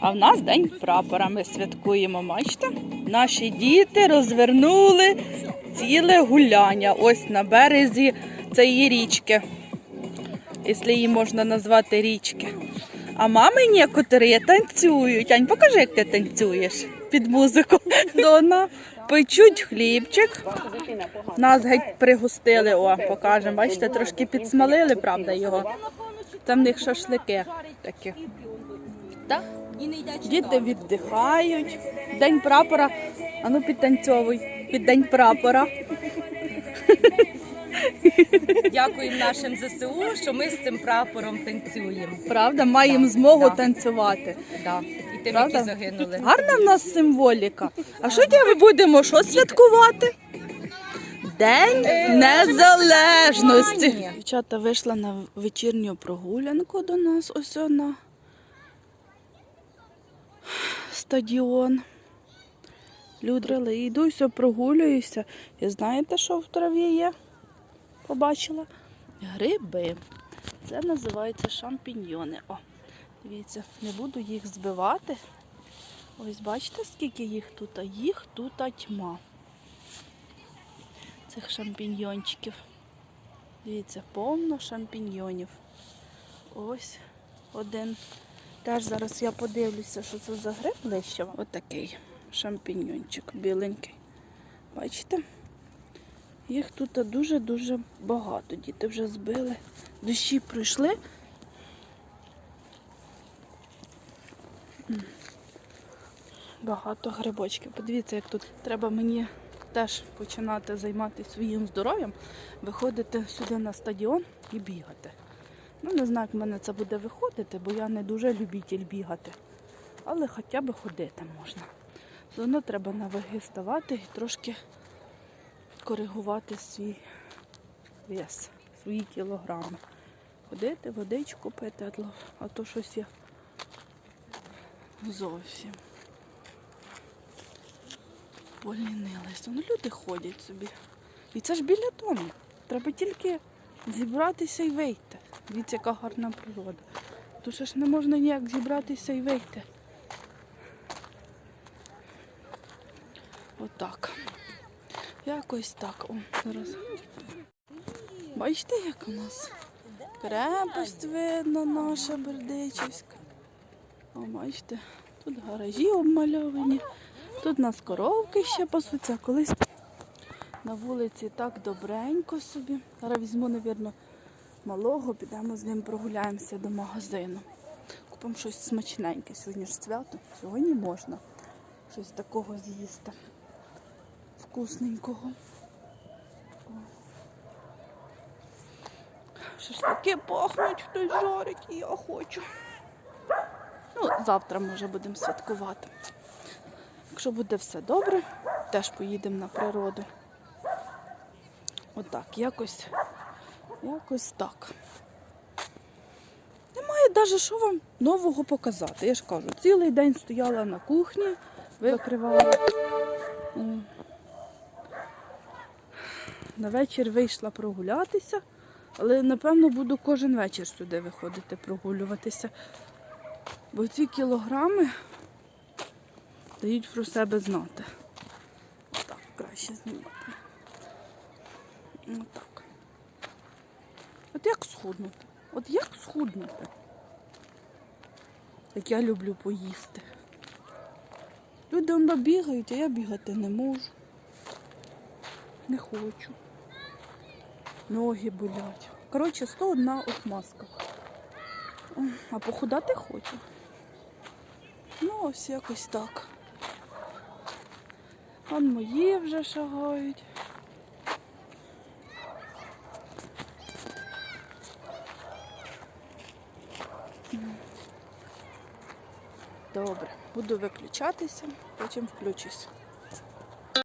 А в нас день прапора. Ми святкуємо. Бачите? Наші діти розвернули ціле гуляння. Ось на березі цієї річки. Якщо її можна назвати річки. А мами некоторі танцюють. Ань, покажи, як ти танцюєш під музику. Дона печуть хлібчик. Нас геть пригостили. О, покажемо. Бачите, трошки підсмалили, правда, його. Там в них шашлики такі. Так? Діти віддихають. День прапора. Ану підтанцьовуй. Під день прапора. Дякуємо нашим ЗСУ, що ми з цим прапором танцюємо. Правда, маємо змогу да. танцювати. Да. І тим, Правда? які загинули. Гарна в нас символіка. А що ми будемо що святкувати? День незалежності. Дівчата вийшла на вечірню прогулянку до нас ось на стадіон. Людрили, йду, все прогулююся. І знаєте, що в траві є? Побачила? Гриби. Це називається шампіньйони. О, дивіться, не буду їх збивати. Ось бачите, скільки їх тут? Їх тут тьма. Цих шампіньйончиків. Дивіться, повно шампіньйонів. Ось один. Теж зараз я подивлюся, що це за гриб ближче. Ось такий шампіньйончик біленький. Бачите? Їх тут дуже-дуже багато. Діти вже збили. Дощі пройшли. Багато грибочків. Подивіться, як тут треба мені теж починати займатися своїм здоров'ям, виходити сюди на стадіон і бігати. Ну, не знаю, як в мене це буде виходити, бо я не дуже любитель бігати. Але хоча б ходити можна. Все одно треба на ваги ставати і трошки коригувати свій вес, свої кілограми. Ходити, водичку пити, а то- щось я зовсім полінилися. Ну, люди ходять собі. І це ж біля дому. Треба тільки зібратися і вийти. Дивіться, яка гарна природа. Тут ще ж не можна ніяк зібратися і вийти. Отак. Якось так. О, зараз. Бачите, як у нас крепость видно наша Бердичівська. О, бачите, тут гаражі обмальовані. Тут у нас коровки ще пасуться. Колись на вулиці так добренько собі. Зараз візьму, мабуть, малого, підемо з ним прогуляємося до магазину. Купимо щось смачненьке. Сьогодні ж свято. Сьогодні можна щось такого з'їсти. Вкусненького. Шашлики пахнуть, хтось жарить, і я хочу. Ну, завтра, може, будемо святкувати. Якщо буде все добре, теж поїдемо на природу. Отак, якось, якось так. Немає навіть що вам нового показати. Я ж кажу, цілий день стояла на кухні, викривала. На вечір вийшла прогулятися, але напевно буду кожен вечір сюди виходити прогулюватися. Бо ці кілограми дають про себе знати. Так, краще знімати. Отак. От як схуднути? От як схуднути? Як я люблю поїсти. Люди воно бігають, а я бігати не можу. Не хочу. Ноги болять. Коротше, 101 отмазка. А похудати хочу. Ну, ось якось так. Вон мої вже шагають. Добре, буду виключатися, потім включусь.